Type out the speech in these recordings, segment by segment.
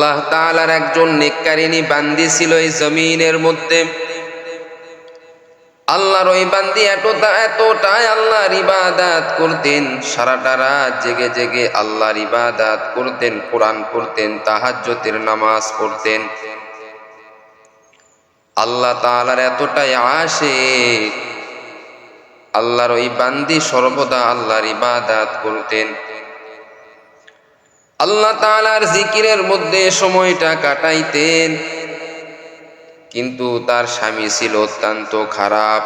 আল্লাহ তাআলার একজন নেককারিনী বান্দি ছিল এই জমিনের মধ্যে। আল্লাহর ওই বান্দি এতটা, এতটাই আল্লাহর ইবাদাত করতেন, সারাটা রাত জেগে জেগে আল্লাহর ইবাদাত করতেন, কোরআন পড়তেন তাহাজ্জতের নামাজ পড়তেন। আল্লাহ তাআলার এতটাই আসে আল্লাহর ওই বান্দি সর্বদা আল্লাহর ইবাদাত করতেন। আল্লাহ তাআলার জিকিরের মধ্যে সময়টা কাটাইতেন। কিন্তু তার স্বামী ছিল অত্যন্ত খারাপ।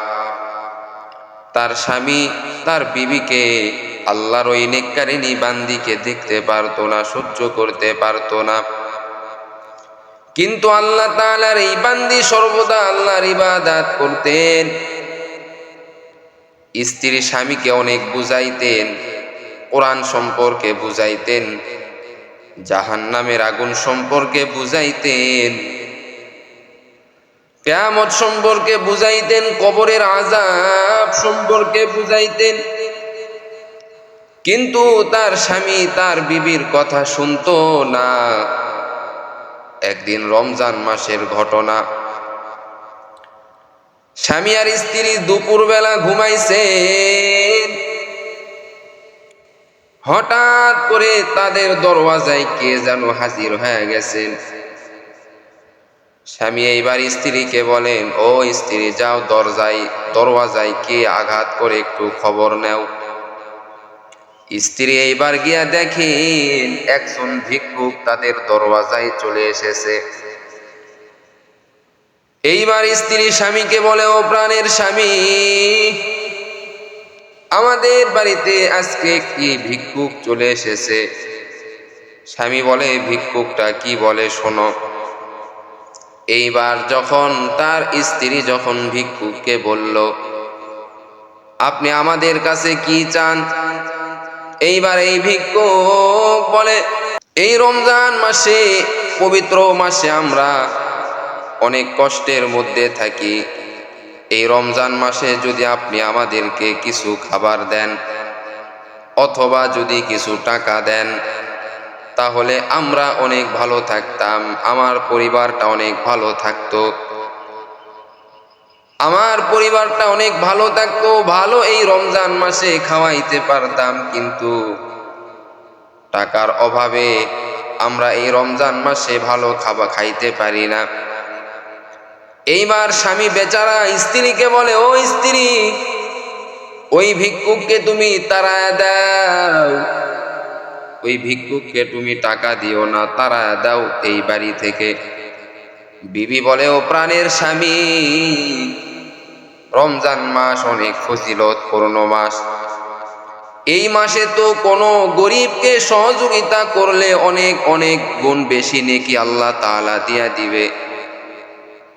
তার স্বামী তার বিবিকে আল্লাহর ওই নেককারিনী বান্দিকে দেখতে পারতো না, সহ্য করতে পারতো না। কিন্তু আল্লাহ তাআলার এই বান্দি সর্বদা আল্লাহর ইবাদাত করতেন। স্ত্রী স্বামীকে অনেক বুঝাইতেন, কোরআন সম্পর্কে বুঝাইতেন। জাহান নামের আগুন সম্পর্কে বুঝাইতেন। কেয়ামত সম্পর্কে বুঝাইতেন, কবরের আজাব সম্পর্কে বুঝাইতেন। কিন্তু তার স্বামী তার বিবির কথা শুনতো না। একদিন রমজান মাসের ঘটনা। স্বামী আর স্ত্রী দুপুরবেলা ঘুমাইছেন হঠাৎ করে তাদের দরওয়াজায় কে যেন হাজির হয়ে গেছেন? স্বামী এইবার স্ত্রীকে বলেন, ও স্ত্রী, যাও দরজায়, দরওয়াজায় কে আঘাত করে একটু খবর নেও। স্ত্রী এইবার গিয়া দেখেন, একজন ভিক্ষুক তাদের দরওয়াজায় চলে এসেছে। এইবার স্ত্রী স্বামীকে বলে, ও প্রাণের স্বামী আমাদের বাড়িতে আজকে একটি ভিক্ষুক চলে এসেছে। স্বামী বলে, ভিক্ষুকটা কি বলে শোনো। এইবার যখন তার স্ত্রী যখন ভিক্ষুককে বলল, আপনি আমাদের কাছে কি চান? এইবার এই ভিক্ষুক বলে, এই রমজান মাসে, পবিত্র মাসে আমরা অনেক কষ্টের মধ্যে থাকি। এই রমজান মাসে যদি আপনি আমাদেরকে কিছু খাবার দেন অথবা যদি কিছু টাকা দেন, তাহলে আমরা অনেক ভালো থাকতাম, আমার পরিবারটা অনেক ভালো থাকতো। আমার পরিবারটা অনেক ভালো থাকতো, ভালো এই রমজান মাসে খাওয়াইতে পারতাম, কিন্তু টাকার অভাবে আমরা এই রমজান মাসে ভালো খাবার খাইতে পারি না। এইবার স্বামী বেচারা স্ত্রীকে বলে, ও স্ত্রী, ওই ভিক্ষুককে তুমি তারা দাও। ওই ভিক্ষুককে তুমি টাকা দিও না তারা দাও এই বাড়ি থেকে। বিবি বলে, ও প্রাণের স্বামী, রমজান মাস অনেক ফজিলত পূর্ণ মাস। এই মাসে তো কোনো গরিবকে সহযোগিতা করলে অনেক অনেক গুণ বেশি নেকি আল্লাহ তাআলা দিয়া দিবে।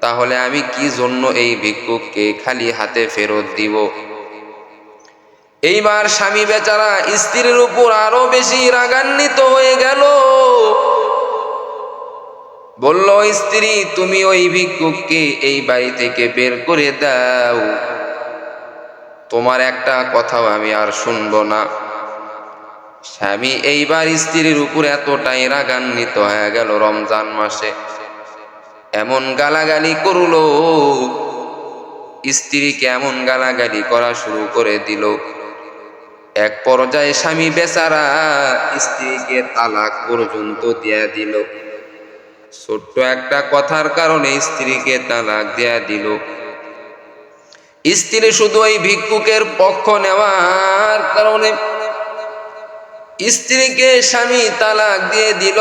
তাহলে আমি কি জন্য এই ভিক্ষুককে খালি হাতে ফেরত দিব? এইবার স্বামী বেচারা স্ত্রীর উপর আরও বেশি রাগান্বিত হয়ে গেল। বলল, স্ত্রী, তুমি ওই ভিক্ষুককে এই বাড়ি থেকে বের করে দাও। তোমার একটা কথাও আমি আর শুনব না। স্বামী এইবার স্ত্রীর উপর এতটাই রাগান্বিত হয়ে গেল রমজান মাসে। এমন গালাগালি করল। স্ত্রীকে এমন গালাগালি করা শুরু করে দিল। এক পর্যায়ে স্বামী বেচারা স্ত্রীকে তালাক পর্যন্ত দিয়া দিল। ছোট্ট একটা কথার কারণে স্ত্রীকে তালাক দেয়া দিল। স্ত্রী শুধু ওই ভিক্ষুকের পক্ষ নেওয়ার কারণে স্ত্রীকে স্বামী তালাক দিয়ে দিল।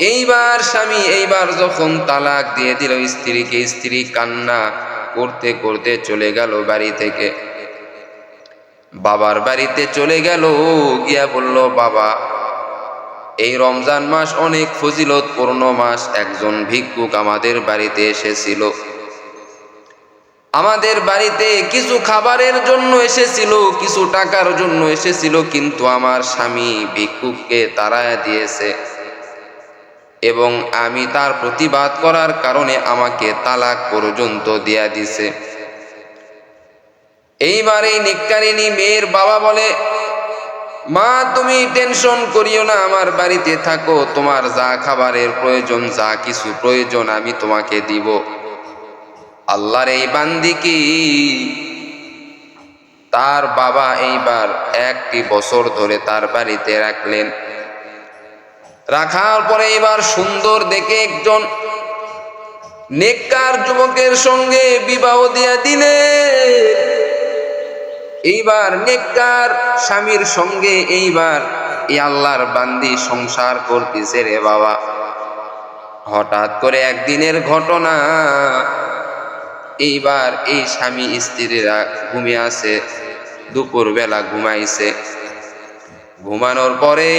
এইবার স্বামী এইবার যখন তালাক দিয়ে দিল, স্ত্রীকে স্ত্রী কান্না করতে করতে চলে গেল বাড়ি থেকে। বাবার বাড়িতে চলে গেল, গিয়া বলল, বাবা, এই রমজান মাস অনেক ফজিলত ফজিলতপূর্ণ মাস। একজন ভিক্ষুক আমাদের বাড়িতে এসেছিল। আমাদের বাড়িতে কিছু খাবারের জন্য এসেছিল, কিছু টাকার জন্য এসেছিল, কিন্তু আমার স্বামী ভিক্ষুককে তাড়ায় দিয়েছে। এবং আমি তার প্রতিবাদ করার কারণে আমাকে তালাক পর্যন্ত দেয়া দিছে। এইবার এই নিকারিনী মেয়ের বাবা বলে, মা, তুমি টেনশন করিও না, আমার বাড়িতে থাকো। তোমার যা খাবারের প্রয়োজন, যা কিছু প্রয়োজন আমি তোমাকে দিব। আল্লাহর এই বান্দি কি? তার বাবা এইবার একটি বছর ধরে তার বাড়িতে রাখলেন। রাখার পরে এবার সুন্দর দেখে একজন নেককার যুবকের সঙ্গে বিবাহ দিয়া দিলে। এইবার নেককার স্বামীর সঙ্গে এইবার এই আল্লাহর বান্দি সংসার করতেছে রে বাবা। হঠাৎ করে একদিনের ঘটনা, এইবার এই স্বামী স্ত্রীরা ঘুমিয়ে আছে দুপুর বেলা ঘুমাইছে। ঘুমানোর পরে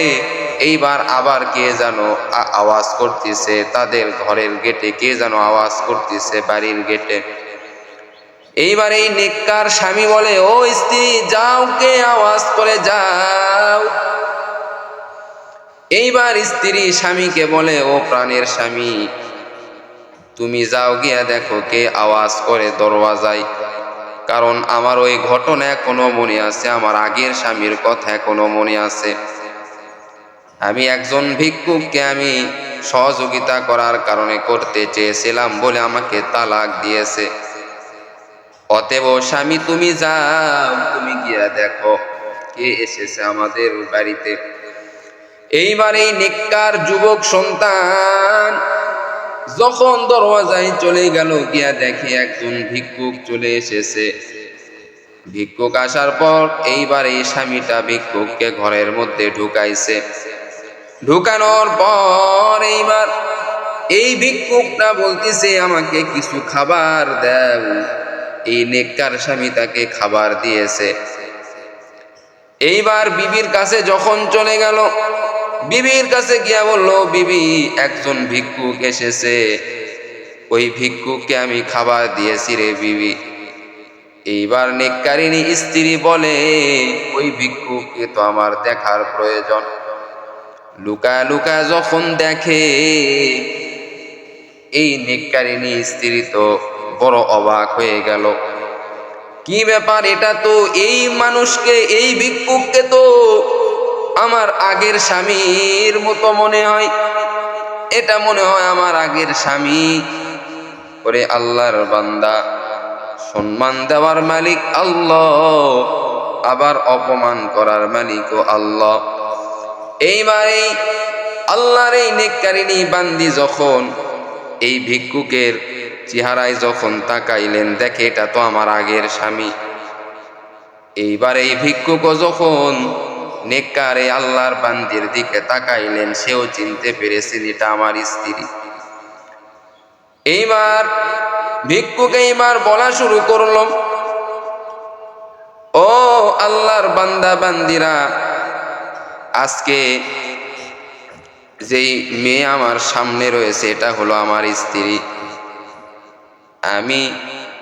এইবার আবার কে যেন আওয়াজ করতেছে, তাদের ঘরের গেটে কে যেন আওয়াজ করতেছে বাড়ির গেটে। এইবার এই নেককার স্বামী বলে, ও স্ত্রী, যাও কে আওয়াজ করে, যাও। এইবার স্ত্রী স্বামীকে বলে, ও প্রাণের স্বামী, তুমি যাও গিয়া দেখো কে আওয়াজ করে দরওয়াজায়। কারণ আমার ওই ঘটনা এখনও মনে আছে, আমার আগের স্বামীর কথা এখনও মনে আছে। আমি একজন ভিক্ষুককে আমি সহযোগিতা করার কারণে করতে চেয়েছিলাম বলে আমাকে তালাক দিয়েছে। অতএব স্বামী, তুমি যাও, তুমি গিয়া দেখো কে এসেছে আমাদের বাড়িতে। এইবার এই নেককার যুবক সন্তান যখন দরওয়াজায় চলে গেল, গিয়া দেখে একজন ভিক্ষুক চলে এসেছে। ভিক্ষুক আসার পর এইবার এই স্বামীটা ভিক্ষুককে ঘরের মধ্যে ঢুকাইছে। ঢুকানোর পর এইবার এই ভিক্ষুকটা বলতেছে, আমাকে কিছু খাবার দেও। এই নেককার স্বামী তাকে খাবার দিয়েছে। এইবার বিবির কাছে যখন চলে গেল, বিবির কাছে গিয়া বলল, বিবি, একজন ভিক্ষুক এসেছে। ওই ভিক্ষুককে আমি খাবার দিয়েছি রে বিবি। এইবার নেককারিনী স্ত্রী বলে, ওই ভিক্ষুককে তো আমার দেখার প্রয়োজন। লুকা লুকা যখন দেখে, এই নেককারিনী স্ত্রী তো বড় অবাক হয়ে গেল। কি ব্যাপার এটা তো? এই মানুষকে, এই ভিক্ষুককে তো আমার আগের স্বামীর মতো মনে হয়। এটা মনে হয় আমার আগের স্বামী। করে আল্লাহর বান্দা, সম্মান দেওয়ার মালিক আল্লাহ, আবার অপমান করার মালিকও আল্লাহ। এইবার এই আল্লাহর এই নেককারিনী বান্দি যখন, এই ভিক্ষুকের চেহারায় যখন তাকাইলেন, দেখে এটা তো আমার আগের স্বামী। এইবার এই ভিক্ষুকও যখন নেককারে আল্লাহর বান্দির দিকে তাকাইলেন, সেও চিনতে পেরেছেন এটা আমার স্ত্রী। এইবার ভিক্ষুকে এইবার বলা শুরু করল, ও আল্লাহর বান্দা বান্দিরা আজকে যেই মেয়ে আমার সামনে রয়েছে, এটা হলো আমার স্ত্রী। আমি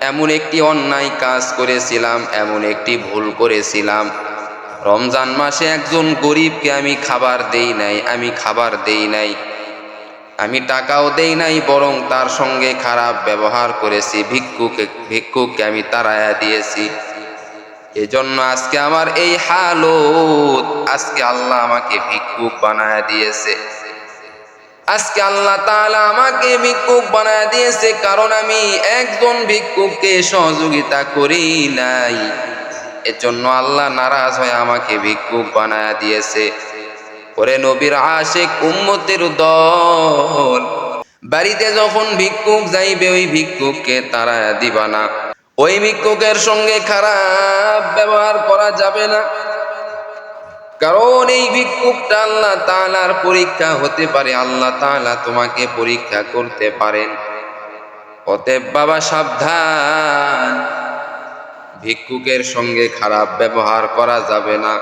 এমন একটি অন্যায় কাজ করেছিলাম, এমন একটি ভুল করেছিলাম। রমজান মাসে একজন গরিবকে আমি খাবার দেই নাই, আমি খাবার দেই নাই। আমি টাকাও দেই নাই, বরং তার সঙ্গে খারাপ ব্যবহার করেছি, ভিক্ষুকে ভিক্ষুককে আমি তাড়ায়া দিয়েছি। এজন্য আজকে আমার এই হালত, আজকে আল্লাহ আমাকে ভিক্ষুক বানায়া দিয়েছে। আজকে আল্লাহ তাআলা আমাকে ভিক্ষুক বানায় দিয়েছে, কারণ আমি একজন ভিক্ষুককে সহযোগিতা করি নাই। এজন্য আল্লাহ নারাজ হয়ে আমাকে ভিক্ষুক বানায় দিয়েছে। ওরে নবীর আশেক উম্মতের দল, বাড়িতে যখন ভিক্ষুক যাইবে, ওই ভিক্ষুককে তারা দিবা না। ওই ভিক্ষুকের সঙ্গে খারাপ করা যাবে না। কারণ এই বিক্ষোভটা আল্লাহ তালার পরীক্ষা হতে পারে। আল্লাহ তালা তোমাকে পরীক্ষা করতে পারেন। অতএব বাবা, সাবধান। ভিক্ষুকের সঙ্গে খারাপ ব্যবহার করা যাবে না।